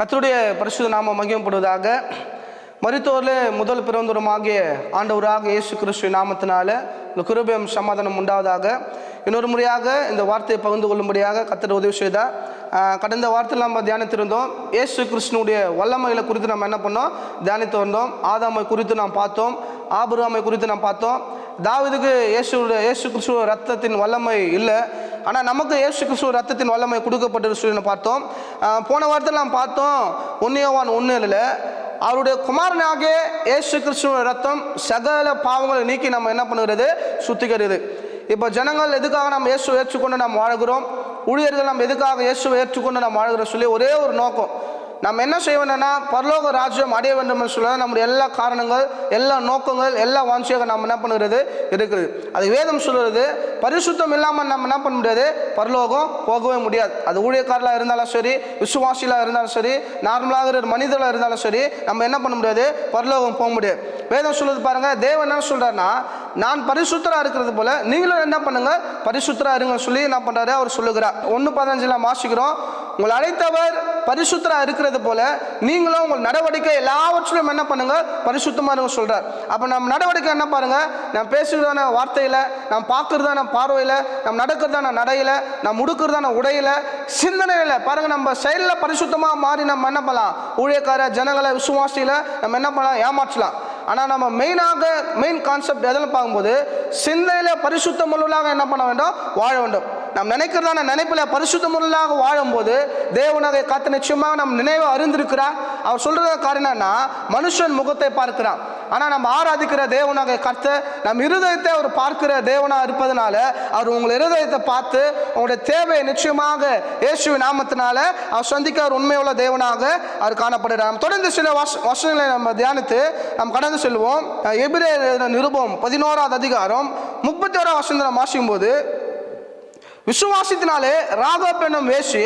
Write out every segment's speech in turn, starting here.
கத்தருடைய பரிசுத்த நாம மகிமப்படுவதாக மருத்துவரில் முதல் பிறந்தவருமாகிய ஆண்டவராக இயேசு கிறிஸ்துவ நாமத்தினால இந்த குருபயம் சமாதானம் உண்டாவதாக. இன்னொரு முறையாக இந்த வார்த்தையை பகிர்ந்து கொள்ளும்படியாக கர்த்தர் உதவி செய்தார் கடந்த வாரத்தில் நம்ம தியானித்திருந்தோம். இயேசு கிருஷ்ணனுடைய வல்லமைகளை குறித்து நம்ம என்ன பண்ணோம்? தியானித்து வந்தோம். ஆதாமை குறித்து நாம் பார்த்தோம். ஆபுருவாமை குறித்து நாம் பார்த்தோம். தாவிதுக்கு இயேசு இயேசு கிறிஸ்துவ ரத்தத்தின் வல்லமை இல்லை. ஆனால் நமக்கு இயேசு கிறிஸ்துவ ரத்தத்தின் வல்லமை கொடுக்கப்பட்டிருக்கு பார்த்தோம். போன வாரத்தில் நாம் பார்த்தோம் ஒன்னியவான் ஒன்றில் அவருடைய குமாரனாக இயேசு கிறிஸ்துவ ரத்தம் சகல பாவங்களை நீக்கி நம்ம என்ன பண்ணுகிறது? சுத்திக்கிறது இப்போ ஜனங்கள் எதுக்காக நம்ம இயேசு ஏற்றுக்கொண்டு நாம் வாழ்கிறோம்? ஊழியர்கள் நம்ம எதுக்காக இயேசுவை ஏற்றுக்கொண்டு நாம் வாழ்கிறோம் சொல்லி ஒரே ஒரு நோக்கம். நம்ம என்ன செய்ய வேண்டும்னா பரலோக ராஜ்யம் அடைய வேண்டும் என்று சொல்ல நம்முடைய எல்லா காரணங்கள் எல்லா நோக்கங்கள் எல்லா வாஞ்சியாக நம்ம என்ன பண்ணுறது இருக்குது. அது வேதம் சொல்கிறது பரிசுத்தம் இல்லாமல் நம்ம என்ன பண்ண முடியாது? பரலோகம் போகவே முடியாது. அது ஊழியக்காரலாக இருந்தாலும் சரி விசுவாசிலாக இருந்தாலும் சரி நார்மலாக ஒரு மனிதர்களாக இருந்தாலும் சரி நம்ம என்ன பண்ண முடியாது? பரலோகம் போக முடியாது. வேதம் சொல்கிறது பாருங்கள் தேவன் என்ன சொல்கிறாருன்னா நான் பரிசுத்தரா இருக்கிறது போல நீங்களும் என்ன பண்ணுங்க? பரிசுத்தரா இருங்க சொல்லி என்ன பண்ணுறாரு அவர் சொல்லுகிறார். ஒன்று பதினஞ்சில் மாசிக்கிறோம் உங்கள் அழைத்தவர் பரிசுத்தராக இருக்கிறது போல நீங்களும் உங்கள் நடவடிக்கை எல்லாவற்றிலும் என்ன பண்ணுங்க? பரிசுத்தமாக இருங்க சொல்கிறார் அப்போ நம்ம நடவடிக்கை என்ன பாருங்க? நான் பேசுகிறதான வார்த்தையில் நாம் பார்க்கறதான பார்வையில் நம்ம நடக்கிறதான நடையில் நாம் உடுக்கிறதான உடையில சிந்தனையில் பாருங்க நம்ம செயலில் பரிசுத்தமாக மாறி நம்ம என்ன பண்ணலாம்? ஊழியக்கார ஜனங்களை விசுவாசியில் நம்ம என்ன பண்ணலாம்? ஏமாற்றலாம். ஆனால் நம்ம மெயினாக மெயின் கான்செப்ட் எதில் பார்க்கும்போது சிந்தையில் பரிசுத்த உள்ளவர்களாக என்ன பண்ண வேண்டும்? வாழ வேண்டும். நாம் நினைக்கிறதான நினைப்பில் பரிசுத்த உள்ளவர்களாக வாழும்போது தேவனாக காத்து நிச்சயமாக நம் நினைவை அறிந்திருக்கிறார். அவர் சொல்கிற காரணம் என்னன்னா மனுஷன் முகத்தை பார்க்கிறான். ஆனால் நம்ம ஆராதிக்கிற தேவனாக கர்த்த நம் இருதயத்தை அவர் பார்க்கிற தேவனாக இருப்பதனால அவர் உங்கள் இருதயத்தை பார்த்து உங்களுடைய தேவையை நிச்சயமாக இயேசு நாமத்தினால அவர் சந்திக்க அவர் உண்மையுள்ள தேவனாக அவர் காணப்படுகிறார். தொடர்ந்து சில வச வசனங்களை நம்ம தியானித்து நாம் கடந்து செல்வோம். எபிரே நிருபம் பதினோராவது அதிகாரம் முப்பத்தி ஓராவது வசனத்தை வாசிக்கும் போது விசுவாசத்தினாலே ராகப் என்னும் வேசி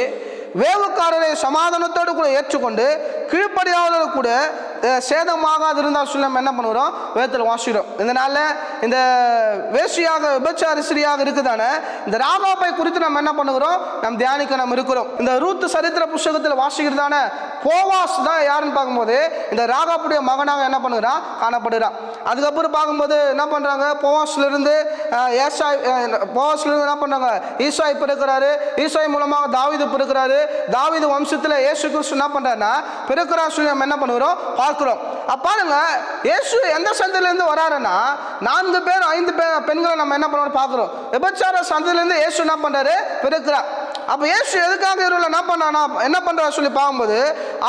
வேவுக்காரரை சமாதானத்தோடு கூட ஏற்றுக்கொண்டு கீழ்ப்படியாதோடு கூட சேதமாகாது இருந்தால் சொல்லி நம்ம என்ன பண்ணுறோம்? வேதத்தில் வாசிக்கிறோம். இதனால் இந்த வேசியாக விபச்சார ஸ்ரீயாக இருக்குதானே? இந்த ராகாப்பை குறித்து நம்ம என்ன பண்ணுகிறோம்? நம் தியானிக்க நம்ம இருக்கிறோம். இந்த ரூத்து சரித்திர புஸ்தகத்தில் வாசிக்கிறதான போவாஸ் தான் யாருன்னு பார்க்கும்போது இந்த ராகாப்புடைய மகனாக என்ன பண்ணுகிறான்? காணப்படுகிறான். அதுக்கப்புறம் பார்க்கும்போது என்ன பண்ணுறாங்க போவாஸ்லேருந்து ஏசாய் போவாஸ்லேருந்து என்ன பண்ணுறாங்க ஈசாய் பிறக்கிறாரு. ஈசாய் மூலமாக தாவிது பிறக்கிறாரு. தாவிது வம்சத்தில் ஏசு கிறிஸ்து என்ன பண்ணுறாருன்னா பிறக்கிறார் சொல்லி நம்ம என்ன பண்ணுகிறோம்? பார்க்குறோம். பாருங்க இயேசு எந்த சந்தையிலேருந்து வராருன்னா நான்கு பேர் ஐந்து பேர் பெண்களை நம்ம என்ன பண்ணுறோம் பார்க்குறோம். விபச்சார சந்தையிலேருந்து இயேசு என்ன பண்ணுறாரு பிறக்கிறார். அப்போ இயேசு எதுக்காக இவர்களை என்ன பண்ணானா என்ன பண்ணுறாரு சொல்லி பார்க்கும்போது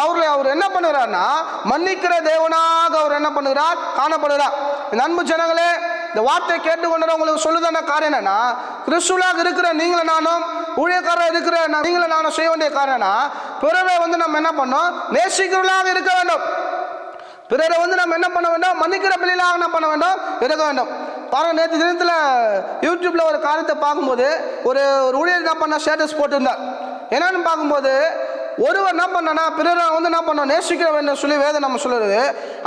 அவர்களை அவர் என்ன பண்ணுகிறார்னா மன்னிக்கிற தேவனாக அவர் என்ன பண்ணுகிறார்? காணப்படுகிறார். இந்த அன்பு ஜனங்களே இந்த வார்த்தையை கேட்டுக்கொண்டு உங்களுக்கு சொல்லுதான காரியம் என்னன்னா கிறிஸ்துவலாக இருக்கிற நீங்களும் நானும் ஊழியக்காரர் இருக்கிற நீங்களும் நானும் செய்ய வேண்டிய காரணம்னா பிறரை வந்து நம்ம என்ன பண்ணோம்? நேசிக்கிறவர்களாக இருக்க வேண்டும். பிறரை வந்து நம்ம என்ன பண்ண வேண்டும்? மன்னிக்கிற பிள்ளைகளாக என்ன பண்ண வேண்டும்? இருக்க வேண்டும். பாருங்கள் நேற்று தினத்தில் யூடியூப்பில் ஒரு காரியத்தை பார்க்கும்போது ஒரு ஒரு ஊழியர் என்ன பண்ண ஸ்டேட்டஸ் போட்டிருந்தார். என்னன்னு பார்க்கும்போது ஒருவர் என்ன பண்ணனா பிறரை வந்து என்ன பண்ணோம்? நேசிக்கிறோம் வேண்டும் சொல்லி வேதம் நம்ம சொல்லுறது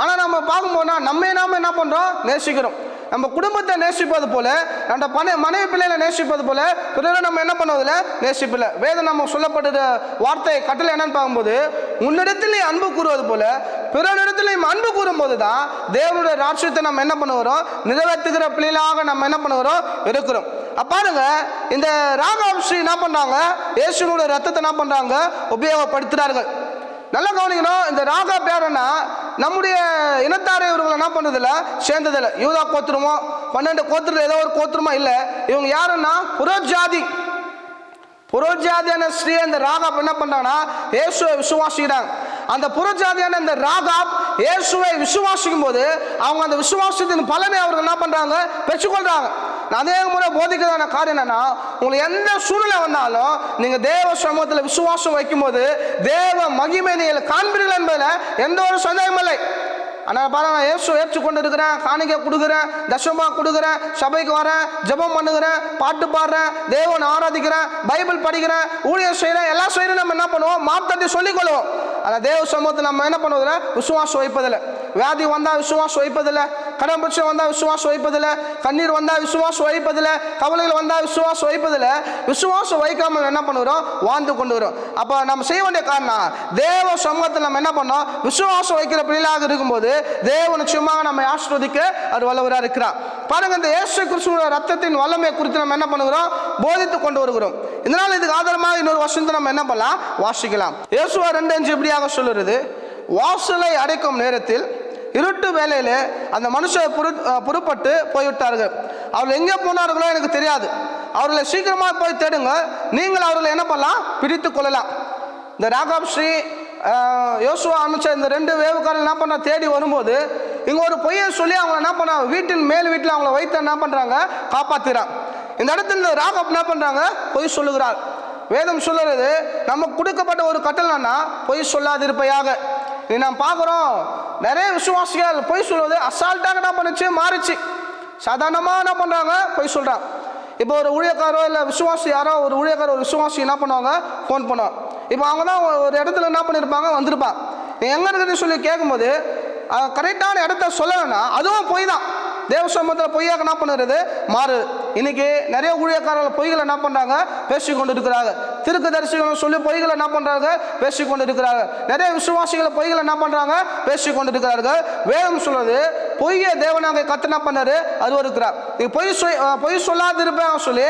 ஆனால் நம்ம பார்க்கும்போதுனா நம்ம நாம என்ன பண்ணுறோம் நேசிக்கிறோம். நம்ம குடும்பத்தை நேசிப்பது போல நம்ம பண மனைவி பிள்ளைகளை நேசிப்பது போல பிறரை நம்ம என்ன பண்ணுவதில்ல? நேசிப்பில்லை. வேதம் நம்ம சொல்லப்பட்ட வார்த்தை கட்டளை என்னன்னு பார்க்கும்போது உன்னிடத்தில் அன்பு கூறுவது போல பிறனிடத்தில் நீ அன்பு கூறும்போது தான் தேவனுடைய ராட்சியத்தை நம்ம என்ன பண்ணுகிறோம்? நிறைவேற்றுகிற பிள்ளைகளாக நம்ம என்ன பண்ணுகிறோம்? இருக்கிறோம். பாருங்க இந்த ராகாம்ஸ்ரீ என்ன பண்ணுறாங்க இயேசுனுடைய ரத்தத்தை என்ன பண்ணுறாங்க உபயோகப்படுத்துகிறார்கள் நல்லா கவனிக்கணும் இந்த ராகா பேரன்னா நம்முடைய இனத்தாரை இவர்கள் என்ன பண்ணதில்ல? சேர்ந்ததில்ல. யூதா கோத்திரமோ பன்னெண்டு கோத்திரம் ஏதோ ஒரு கோத்திரமோ இல்லை. இவங்க யாருன்னா புரோஜாதி. புரோஜாதியான ஸ்ரீ அந்த ராகா என்ன பண்ணுறாங்கன்னா இயேசுவை விசுவாசிக்கிறாங்க. அந்த புறஜாதியான இந்த ராகாப் இயேசுவை விசுவாசிக்கும் போது அவங்க அந்த விசுவாசத்தின் பலனை அவர்கள் என்ன பண்றாங்க? பெற்றுக்கொள்றாங்க. நான் அதே முறை போதிக்கிறதான காரியம் என்னன்னா உங்களுக்கு எந்த சூழ்நிலை வந்தாலும் நீங்க தேவ சமூகத்தில் விசுவாசம் வைக்கும்போது தேவ மகிமை நீங்கள் காண்பீர்கள் என்பதில் எந்த ஒரு சந்தேகமும் இல்லை. ஆனால் பாருங்க நான் இயேசு ஏற்றுக்கொண்டு இருக்கிறேன் காணிக்கை கொடுக்குறேன் தசமா கொடுக்குறேன் சபைக்கு வரேன் ஜெபம் பண்ணுகிறேன் பாட்டு பாடுறேன் தேவனை ஆராதிக்கிறேன் பைபிள் படிக்கிறேன் ஊழியர் செய்கிறேன் எல்லாம் செய்கிறேன் நம்ம என்ன பண்ணுவோம்? மாத்தட்டி சொல்லிக்கொள்வோம். ஆனால் தேவ சமூகத்தை நம்ம என்ன பண்ணுவதில்ல விசுவாசம் வைப்பதில்லை. வியாதி வந்தால் விசுவாசம் வைப்பதில்லை கடன் பிரச்சனை வந்தால் விசுவாசம் வைப்பதில்லை கண்ணீர் வந்தால் விசுவாசம் வைப்பதில்லை கவலைகள் வந்தால் விசுவாசம் வைப்பதில்லை. விசுவாசம் வைக்காமல் என்ன பண்ணுறோம்? வாழ்ந்து கொண்டு வரும். அப்போ நம்ம செய்ய வேண்டிய காரணம் தேவ சமூகத்தில் நம்ம என்ன பண்ணோம்? விசுவாசம் வைக்கிற பிள்ளைகளாக இருக்கும்போது தேவ நிச்சயமாக நம்ம ஆசிர்வதிக்க அவர் வல்லவராக இருக்கிறார். பாருங்க இந்த இயேசு கிறிஸ்துவோட ரத்தத்தின் வல்லமையை குறித்து நம்ம என்ன பண்ணுகிறோம்? போதித்து கொண்டு வருகிறோம். இதனால் இதுக்கு ஆதாரமாக இன்னொரு வருஷத்தை நம்ம என்ன பண்ணலாம்? வாசிக்கலாம். இயேசுவா ரெண்டு அஞ்சு இப்படியாக சொல்லுறது வாசலை அடைக்கும் நேரத்தில் இருட்டு வேலையில் அந்த மனுஷர் பொரு புறப்பட்டு போய்விட்டார்கள். அவர்கள் எங்கே போனார்களோ எனக்கு தெரியாது. அவர்களை சீக்கிரமாக போய் தேடுங்க. நீங்கள் அவர்களை என்ன பண்ணலாம்? பிடித்து கொள்ளலாம். இந்த ராகாப் ஸ்ரீ யோசுவா அமைச்சர் இந்த ரெண்டு வேவுக்காரர்கள் என்ன பண்ண தேடி வரும்போது இங்கே ஒரு பொய்யை சொல்லி அவங்க என்ன பண்ண வீட்டின் மேல் வீட்டில் அவங்கள வைத்து என்ன பண்ணுறாங்க காப்பாத்துறான். இந்த இடத்துல இந்த ராகப் என்ன பண்ணுறாங்க பொய் சொல்லுகிறார் வேதம் சொல்லுறது நமக்கு கொடுக்கப்பட்ட ஒரு கட்டளைன்னா பொய் சொல்லாதிருப்பையாக. இது நாம் பார்க்குறோம். நிறைய விசுவாசிகள் பொய் சொல்வது அசால்ட்டாக என்ன பண்ணுச்சு? மாறிச்சு. சாதாரணமாக என்ன பண்ணுறாங்க பொய் சொல்கிறாங்க இப்போ ஒரு ஊழியக்காரோ இல்லை விசுவாசி யாரோ ஒரு ஊழியக்கார ஒரு விசுவாசி என்ன பண்ணுவாங்க? ஃபோன் பண்ணுவாங்க இப்போ அவங்க தான் ஒரு இடத்துல என்ன பண்ணியிருப்பாங்க வந்திருப்பாங்க எங்கே இருக்குன்னு சொல்லி கேட்கும்போது கரெக்டான இடத்த சொல்லலைன்னா அதுவும் பொய் தான் தேவ சமூகத்தில் பொய்யாக என்ன பண்ணுறது? மாறு இன்னைக்கு நிறைய ஊழியக்காரர்கள் பொய்களை என்ன பண்ணுறாங்க பேசி கொண்டு இருக்கிறாங்க திருக்கு தரிசிகளும் சொல்லி பொய்களை என்ன பண்ணுறாங்க பேசிக்கொண்டு இருக்கிறார்கள் நிறைய விசுவாசிகளை பொய்களை என்ன பண்ணுறாங்க பேசிக்கொண்டு இருக்கிறார்கள் வேதம் சொல்றது பொய்யை தேவனாக கத்தனா பண்ணாரு? அது இருக்கிறார் நீ பொய் சொல் பொய் சொல்லாதிருப்பேன் சொல்லி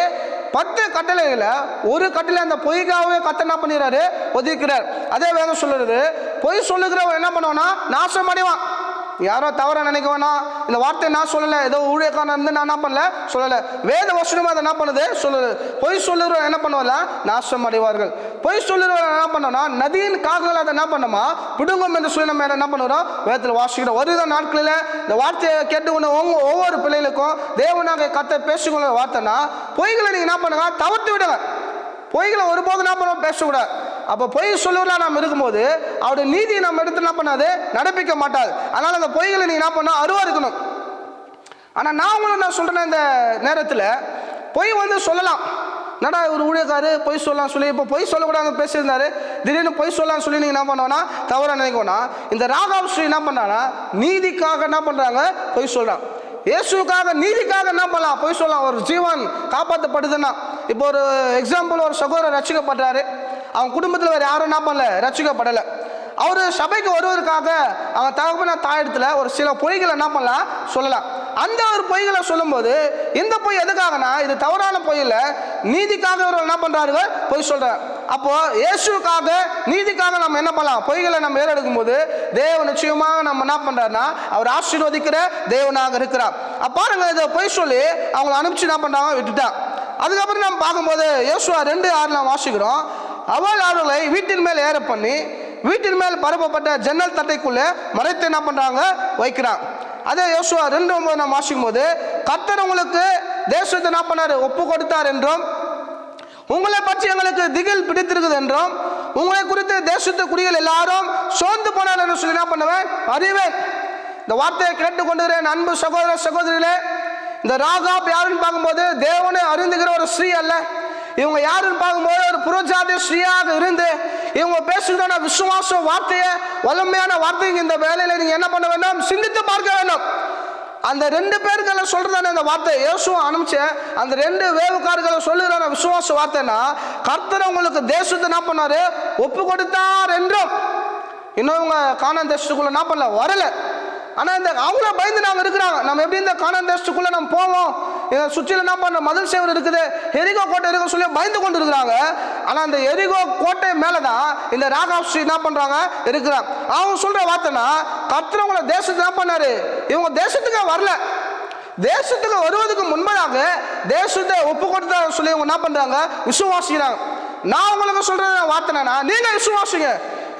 பத்து கட்டளைகளை ஒரு கட்டளை அந்த பொய்க்காகவே கத்த என்ன பண்ணிடுறாரு? ஒதுக்கிறார். அதே வேதம் சொல்லுறது பொய் சொல்லுகிறவன் என்ன பண்ணுவான்னா நாசம் அடைவான். யாரோ தவற நினைக்க வேணாம் இந்த வார்த்தை நான் சொல்லலை. ஏதோ ஊழியக்காரன் இருந்து நான் என்ன பண்ணல? சொல்லலை. வேத வசனமாக அதை என்ன பண்ணுது? சொல்லுது பொய் சொல்லுறவன் என்ன பண்ணுவல நாசம் அடைவார்கள். பொய் சொல்லுறவன் என்ன பண்ணோம்னா நதியின் காகங்கள் அதை என்ன பண்ணுமா? பிடுங்கும் என்று சொல்லி நம்ம என்ன பண்ணுறோம்? வேதத்தில் வாசிக்கிறோம் வருகிற நாட்களில் இந்த வார்த்தையை கேட்டுக்கொண்டு ஒவ்வொரு ஒவ்வொரு பிள்ளைகளுக்கும் தேவனாக கத்தை பேசிக்கொள்ள வார்த்தைனா பொய்களை நீங்கள் என்ன பண்ணுங்க? தவிர்த்து விடுங்க. பொய்களை ஒருபோதும் என்ன பண்ணுவோம் பேசக்கூடாது. அப்போ பொய் சொல்லுவதா நாம் இருக்கும்போது அவருடைய நீதியை நம்ம எடுத்து என்ன பண்ணாது? நடப்பிக்க மாட்டாது அதனால் அந்த பொய்களை நீங்கள் என்ன பண்ணால் அருவா இருக்கணும். ஆனால் நான் உங்களை நான் சொல்கிறேன் இந்த நேரத்தில் பொய் வந்து சொல்லலாம். என்னடா ஒரு ஊழியக்காரு? பொய் சொல்லலாம் சொல்லி இப்போ பொய் சொல்லக்கூடாது பேசியிருந்தாரு. திடீர்னு பொய் சொல்லலாம்னு சொல்லி நீங்கள் என்ன பண்ணுவோன்னா தவறாக நினைக்கணும்னா இந்த ராகாவ் ஸ்ரீ என்ன பண்ணான்னா நீதிக்காக என்ன பண்ணுறாங்க பொய் சொல்கிறான் இயேசுக்காக நீதிக்காக என்ன பண்ணலாம்? பொய் சொல்லலாம். ஒரு ஜீவன் காப்பாற்றப்படுதுன்னா இப்போ ஒரு எக்ஸாம்பிள் ஒரு சகோதரர் ரசிக்கப்படுறாரு. அவன் குடும்பத்தில் வேறு யாரும் என்ன பண்ணல ரசிக்கப்படலை. அவர் சபைக்கு வருவதற்காக அவன் தகப்பன தாயிடத்தில் ஒரு சில பொய்களை என்ன பண்ணலாம் சொல்லலாம். அந்த ஒரு பொய்களை சொல்லும்போது இந்த பொய் எதுக்காகனா இது தவறான பொய்யில் நீதிக்காக இவர்கள் என்ன பண்ணுறாருங்க பொய் சொல்கிறார் அப்போது இயேசுக்காக நீதிக்காக நம்ம என்ன பண்ணலாம்? பொய்களை நம்ம ஏறெடுக்கும் போது தேவ நிச்சயமாக நம்ம என்ன பண்ணுறாருன்னா அவர் ஆசீர்வதிக்கிற தேவனாக இருக்கிறார். அப்பாருங்க இதை பொய் சொல்லி அவங்களை அனுப்பிச்சு என்ன பண்ணுறாங்க விட்டுட்டான். அதுக்கப்புறம் நம்ம பார்க்கும்போது யோசுவா ரெண்டு ஆறு நாம் வாசிக்கிறோம். அவள் அவர்களை வீட்டின் மேல் ஏற பண்ணி வீட்டின் மேல் பரப்பப்பட்ட ஜன்னல் தட்டைக்குள்ளே மறைத்து என்ன பண்ணுறாங்க வைக்கிறான். அதே யோசுவா ரெண்டு ஒன்பது நாம் வாசிக்கும் போது கத்தர் உங்களுக்கு தேசத்தை என்ன பண்ணார்? ஒப்பு கொடுத்தார் என்றும் உங்களை பற்றி எங்களுக்கு திகில் பிடித்திருக்குது என்றும் உங்களை குறித்து தேசத்து குடிகள் எல்லாரும் சோர்ந்து போனார் என்று சொல்லி என்ன பண்ணுவேன்? அறிவேன். இந்த வார்த்தையை கேட்டுக்கொண்டிருக்கிறேன் அன்பு சகோதர சகோதரிகளே. இந்த ராகாப் யாருன்னு பார்க்கும்போது தேவனை அறிந்துகிற ஒரு ஸ்ரீ அல்ல. இவங்க யாருன்னு பார்க்கும்போது ஒரு புறஜாதி ஸ்ரீயாக இருந்து இவங்க பேசுகிறதான விசுவாச வார்த்தையை வல்லமையான வார்த்தைக்கு இந்த வேலையில் நீங்கள் என்ன பண்ண வேண்டும்? சிந்தித்து பார்க்க வேண்டும். அந்த ரெண்டு பேர்களை சொல்கிறதான அந்த வார்த்தை. இயேசுவை அனுப்பிச்ச அந்த ரெண்டு வேவுக்காரர்களை சொல்லுறான விசுவாச வார்த்தைனா கர்த்தர் உங்களுக்கு தேசத்தை என்ன பண்ணார்? ஒப்பு கொடுத்தார் என்றும். இன்னும் இவங்க காணான் தேசத்துக்குள்ள என்ன பண்ணல வரல. ஆனால் இந்த அவங்கள பயந்து நாங்கள் இருக்கிறாங்க. நம்ம எப்படி இந்த காணான் தேசத்துக்குள்ளே நம்ம போவோம்? இதை சுற்றில என்ன பண்ண? மதில் சேவர் இருக்குது. எரிகோ கோட்டை இருக்க சொல்லி பயந்து கொண்டு இருக்கிறாங்க ஆனால் அந்த எரிகோ கோட்டை மேலே தான் இந்த ராகாஸ்ரீ என்ன பண்ணுறாங்க இருக்கிறாங்க அவங்க சொல்கிற வார்த்தைனா கர்த்தர் உங்களை தேசத்தை என்ன பண்ணாரு? இவங்க தேசத்துக்கு வரல. தேசத்துக்கு வருவதற்கு முன்பதாக தேசத்தை ஒப்பு கொடுத்தா சொல்லி இவங்க என்ன பண்ணுறாங்க விசுவாசிக்கிறாங்க. நான் உங்களுக்கு சொல்கிற வார்த்தைனா நீங்கள் விசுவாசிங்க.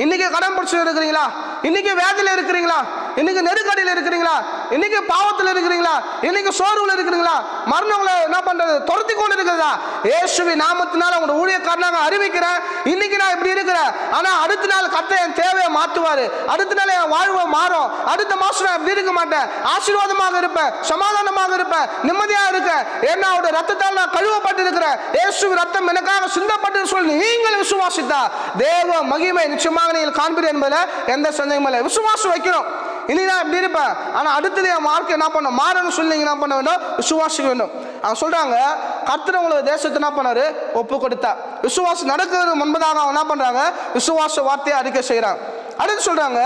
இன்னைக்கு கடன் பிடிச்சி இருக்கிறீங்களா? இன்னைக்கு வேதனையில் இருக்கிறீங்களா? இன்னைக்கு நெருக்கடியில் இருக்கிறீங்களா? இன்னைக்கு பாவத்தில் இருக்கிறீங்களா? இன்னைக்கு சோர்வுல இருக்கிறீங்களா? மரணங்களை என்ன பண்றது? துரத்தி கொண்டு இருக்கிறதா ஏசுவி நாமத்தினால உங்களோட ஊழியக்காரனாக அறிவிக்கிறேன். இன்னைக்கு நான் இப்படி இருக்கிறேன். ஆனா அடுத்த நாள் கத்த என் தேவையை மாத்துவாரு அடுத்த நாள் என் வாழ்வை மாறும். அடுத்த மாசம் நான் இப்படி இருக்க மாட்டேன். ஆசீர்வாதமாக இருப்பேன். சமாதானமாக இருப்பேன். நிம்மதியாக இருக்கேன். ஏன்னா அவருடைய ரத்தத்தால் நான் கழுவப்பட்டு இருக்கிறேன் இயேசு ரத்தம் எனக்காக சிந்தப்பட்டு சொல்லி நீங்கள் விசுவாசித்தா. தேவ மகிமை நிச்சயமாக நீங்கள் காண்பீர்கள் என்பதில் எந்த சந்தேகமும் இல்லை. விசுவாசம் வைக்கிறோம் இல்லைன்னா இப்படி இருப்பேன் ஆனால் அடுத்தது என் மார்க் என்ன பண்ணும் மாறணும்னு சொல்லி நீங்கள் என்ன பண்ண வேண்டும்? விசுவாசிக்க வேண்டும். அவங்க சொல்கிறாங்க கர்த்தர் உங்களுக்கு தேசத்தை என்ன பண்ணாரு? ஒப்பு கொடுத்தா விசுவாசம் நடக்கிறது முன்பதாக அவங்க என்ன பண்ணுறாங்க விசுவாச வார்த்தையை அறிக்கை செய்கிறாங்க அடுத்து சொல்கிறாங்க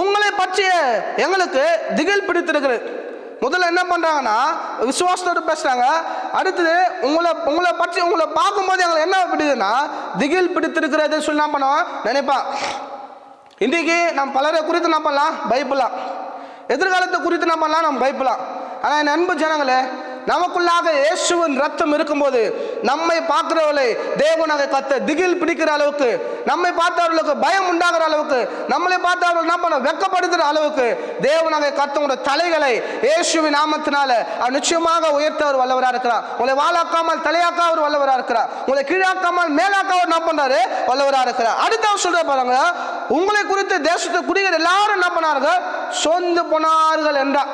உங்களை பற்றிய எங்களுக்கு திகில் பிடித்திருக்கிறது. முதல்ல என்ன பண்ணுறாங்கன்னா விசுவாசத்தோடு பேசுகிறாங்க அடுத்தது உங்களை உங்களை பற்றி உங்களை பார்க்கும்போது எங்களுக்கு என்ன பிடிக்குதுன்னா திகில் பிடித்திருக்கிறதுன்னு சொல்லி என்ன பண்ணுவோம் நினைப்பான் இன்றைக்கி நம்ம பலரை குறித்து என்ன பண்ணலாம் பயப்படலாம் எதிர்காலத்தை குறித்து என்ன பண்ணலாம் நம்ம பயப்படலாம் ஆனால் என் அன்பு ஜனங்களே நமக்குள்ளாக இயேசுவின் ரத்தம் இருக்கும்போது நம்மை பார்க்கிறவர்களை தேவனாக கத்த திகில் பிடிக்கிற அளவுக்கு நம்மை பார்த்தவர்களுக்கு பயம் உண்டாகிற அளவுக்கு நம்மளை பார்த்தவர்கள் என்ன பண்ண வெக்கப்படுத்துகிற அளவுக்கு தேவனாக கத்தவங்களுடைய தலைகளை இயேசுவின் நாமத்தினால அவர் நிச்சயமாக உயர்த்த அவர் வல்லவராக இருக்கிறார். உங்களை வாழாக்காமல் தலையாக்க அவர் வல்லவராக இருக்கிறார். உங்களை கீழாக்காமல் மேலாக்க அவர் என்ன பண்றாரு? வல்லவராக இருக்கிறார். அடுத்து அவர் சொல்ற பாருங்க உங்களை குறித்து தேசத்தை குடிகள் எல்லாரும் என்ன பண்ணார்கள் சொந்து போனார்கள் என்றார்.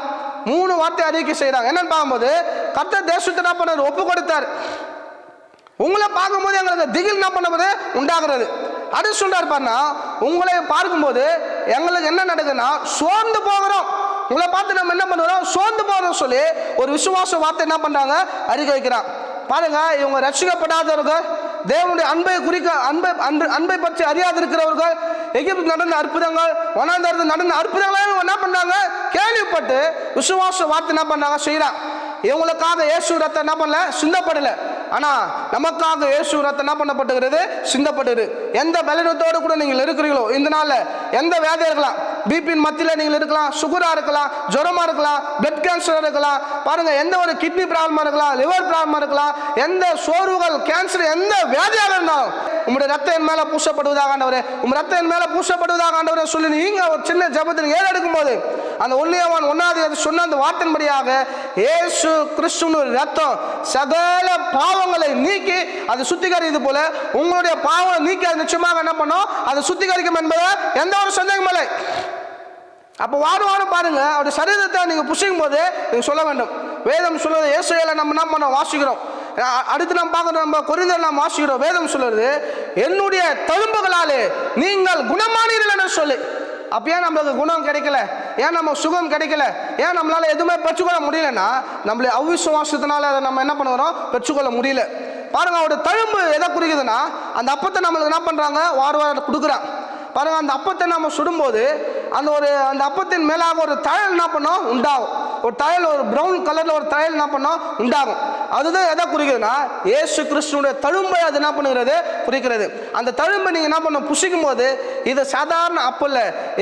மூணு வார்த்தை அறிக்கை செய்கிறாங்க என்னன்னு பார்க்கும்போது கத்த தேசத்தை என்ன பண்ணார்? ஒப்பு கொடுத்தார் உங்களை பார்க்கும்போது எங்களுக்கு திகில் என்ன பண்ணும்போது உண்டாகிறது. அது சொல்றாரு பாருன்னா உங்களை பார்க்கும்போது எங்களுக்கு என்ன நடக்குதுன்னா சோர்ந்து போகிறோம். உங்களை பார்த்து நம்ம என்ன பண்ணுறோம்? சோர்ந்து போகிறோம் சொல்லி ஒரு விசுவாச வார்த்தை என்ன பண்ணுறாங்க அறிக்கை வைக்கிறான் பாருங்க இவங்க ரட்சிக்கப்படாதவர்கள் தேவனுடைய அன்பை குறிக்க அன்பை அன்பு அன்பை பற்றி அறியாது இருக்கிறவர்கள் எகிப்து நடந்த அற்புதங்கள் வனாந்தரத்தில் நடந்த அற்புதங்களாக இவங்க என்ன பண்ணுறாங்க கேள்விப்பட்டு விசுவாச வார்த்தை என்ன பண்ணாங்க? செய்கிறான் இவங்களுக்காக இயேசு ரத்தம் என்ன பண்ணல? சிந்தப்படல. ஆனா நமக்காக இயேசு ரத்தம் என்ன பண்ணப்பட்டுகிறது? சிந்தப்படுது எந்த பலனத்தோடு கூட நீங்கள் இருக்கிறீங்களோ இந்த நாள்ல எந்த வியாதியா இருக்கலாம் பிபின் மத்தியில் நீங்கள் இருக்கலாம் சுகரா இருக்கலாம் ஜுரமா இருக்கலாம் பிளட் கேன்சராக இருக்கலாம் பாருங்க எந்த ஒரு கிட்னி ப்ராப்ளமா இருக்கலாம் லிவர் ப்ராப்ளமா இருக்கலாம் எந்த சோர்வுகள் கேன்சர் எந்த வேதையாக இருந்தாலும் உங்களுடைய ரத்தம் என் மேல பூசப்படுவதாக ஆண்டவரே உங்க ரத்தம் என் மேல பூசப்படுவதாக ஆண்டவரே சொல்லி நீங்க ஒரு சின்ன ஜபத்தில் ஏறெடுக்கும் போது அந்த ஒன்னியவன் ஒன்னாவது அது சொன்ன அந்த வார்த்தையின்படியாக இயேசு கிறிஸ்துவின் ரத்தம் சகல பாவங்களை நீக்கி அது சுத்திகரிது போல உங்களுடைய பாவம் நீக்கி அது நிச்சயமாக என்ன பண்ணும்? அதை சுத்திகரிக்கும் என்பதை எந்த ஒரு சந்தேகமும் இல்லை. அப்போ வாடுவானு பாருங்க அவருடைய சரீரத்தை நீங்கள் புசிக்கும் போது நீங்கள் சொல்ல வேண்டும். வேதம் சொல்லுவது இயேசுகளை நம்ம என்ன பண்ண வாசிக்கிறோம். அடுத்து நம்ம பார்க்குறோம் நம்ம குறிந்தர் நாம் வாசிக்கிறோம் வேதம் சொல்லுறது என்னுடைய தழும்புகளாலே நீங்கள் குணமானீர்கள் என்று சொல்லி. அப்போ ஏன் நம்மளுக்கு குணம் கிடைக்கல? ஏன் நம்ம சுகம் கிடைக்கல? ஏன் நம்மளால் எதுவுமே பெற்றுக்கொள்ள முடியலன்னா நம்மளை அவிசுவாசத்தினால அதை நம்ம என்ன பண்ணுறோம்? பெற்றுக்கொள்ள முடியல. பாருங்கள் அவருடைய தழும்பு எதை குறிக்குதுன்னா அந்த அப்பத்தை நம்மளுக்கு என்ன பண்ணுறாங்க வார வாரம் கொடுக்குறான். பாருங்கள் அந்த அப்பத்தை நம்ம சுடும்போது அந்த ஒரு அந்த அப்பத்தின் மேலாக ஒரு தழல் என்ன பண்ணோம்? உண்டாகும். ஒரு தழல் ஒரு ப்ரௌன் கலரில் ஒரு தழல் என்ன பண்ணோம்? உண்டாகும். அதுதான் எதை குறிக்கிறதுனா ஏசு கிறிஸ்துனுடைய தழும்பை அது என்ன பண்ணுகிறது? குறிக்கிறது. அந்த தழும்பை நீங்கள் என்ன பண்ண புசிக்கும் போது இது சாதாரண அப்பல்ல.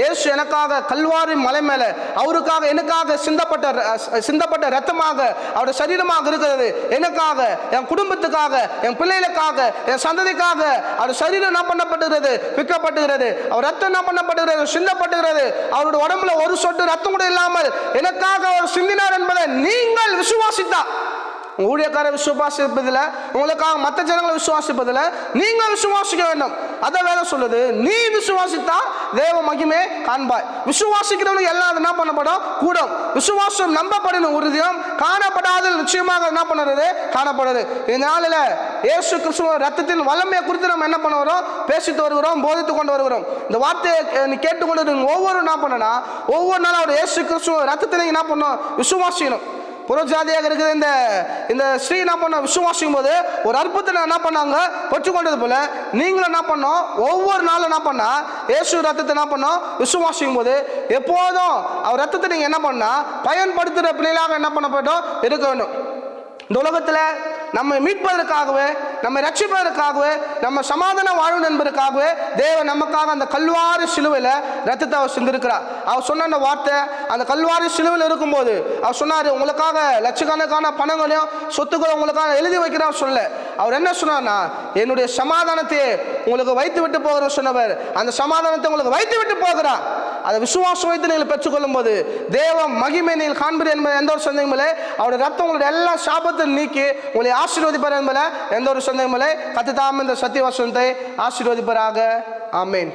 ஏசு எனக்காக கல்வாரி மலை மேலே அவருக்காக எனக்காக சிந்தப்பட்ட ர- சிந்தப்பட்ட ரத்தமாக அவருடைய சரீரமாக இருக்கிறது. எனக்காக என் குடும்பத்துக்காக என் பிள்ளைகளுக்காக என் சந்ததிக்காக அவர் சரீரம் என்ன பண்ணப்படுகிறது விற்கப்படுகிறது அவர் ரத்தம் என்ன பண்ணப்பட்டுகிறது சிந்தப்படுகிறது அவருடைய உடம்புல ஒரு சொட்டு ரத்தம் கூட இல்லாமல் எனக்காக அவர் சிந்தினார் என்பதை நீங்கள் விசுவாசித்தார் உங்கள் ஊழியக்காரை விசுவாசிப்பதில் உங்களுக்காக மற்ற ஜனங்களை விசுவாசிப்பதில் நீங்கள் விசுவாசிக்க வேண்டும். அதை வேலை சொல்லுது நீ விசுவாசித்தா தேவ மகிமே காண்பாய். விசுவாசிக்கிறவனுக்கு எல்லாம் அது என்ன பண்ணப்படும்? கூடும். விசுவாசம் நம்பப்படணும் உறுதியும் காணப்படாத நிச்சயமாக என்ன பண்ணுறது? காணப்படுது. இந்த நாளில் இயேசு கிறிஸ்துவ ரத்தத்தின் வல்லமையை குறித்து நம்ம என்ன பண்ண வரோம் பேசிட்டு வருகிறோம் போதித்து கொண்டு வருகிறோம். இந்த வார்த்தையை நீ கேட்டுக்கொண்டு ஒவ்வொரு என்ன பண்ணனா ஒவ்வொரு நாளும் அவர் இயேசு கிறிஸ்துவ ரத்தத்தை என்ன பண்ணணும் விசுவாசிக்கணும். புறஜாதியாக இருக்கிற இந்த இந்த ஸ்ரீ என்ன பண்ண விசுவாசிக்கும் போது ஒரு அற்புதத்தை என்ன பண்ணாங்க? பெற்றுக்கொண்டது போல நீங்களும் என்ன பண்ணோம் ஒவ்வொரு நாளும் என்ன பண்ணா? இயேசு ரத்தத்தை என்ன பண்ணோம் விசுவாசிக்கும் போது எப்போதும் அவர் ரத்தத்தை நீங்கள் என்ன பண்ணா? பயன்படுத்துகிற பிள்ளைகளாக என்ன பண்ண இருக்க வேண்டும். இந்த உலகத்தில் நம்மை மீட்பதற்காகவே நம்ம ரட்சிப்பதற்காகவே நம்ம சமாதானம் வாழும் என்பதற்காகவே தேவன் நமக்காக அந்த கல்வாரி சிலுவையில் ரத்தத்தை அவர் சிந்திருக்கிறார். அவர் சொன்ன அந்த வார்த்தை அந்த கல்வாரி சிலுவையில் இருக்கும்போது அவர் சொன்னார் உங்களுக்காக லட்சக்கணக்கான பணங்களையும் சொத்துக்களும் உங்களுக்காக எழுதி வைக்கிறார் சொல்ல அவர் என்ன சொன்னார்னா என்னுடைய சமாதானத்தை உங்களுக்கு வைத்து விட்டு போகிற சொன்னவர். அந்த சமாதானத்தை உங்களுக்கு வைத்து விட்டு போகிறார். அதை விசுவாசம் வைத்து நீங்கள் பெற்றுக்கொள்ளும் போது தேவ மகிமை நீங்கள் காண்பீர்கள் என்பது எந்த ஒரு சந்தேகம் இல்லை. அவருடைய ரத்தம் உங்களுடைய எல்லா சாபத்தை நீக்கி உங்களை ஆசீர்வதிப்பார் என்பதில் எந்த ஒரு சந்தேகம் இல்லை. கத்து தாம் இந்த சத்தியவசனத்தை ஆசீர்வதிப்பாராக. ஆமேன்.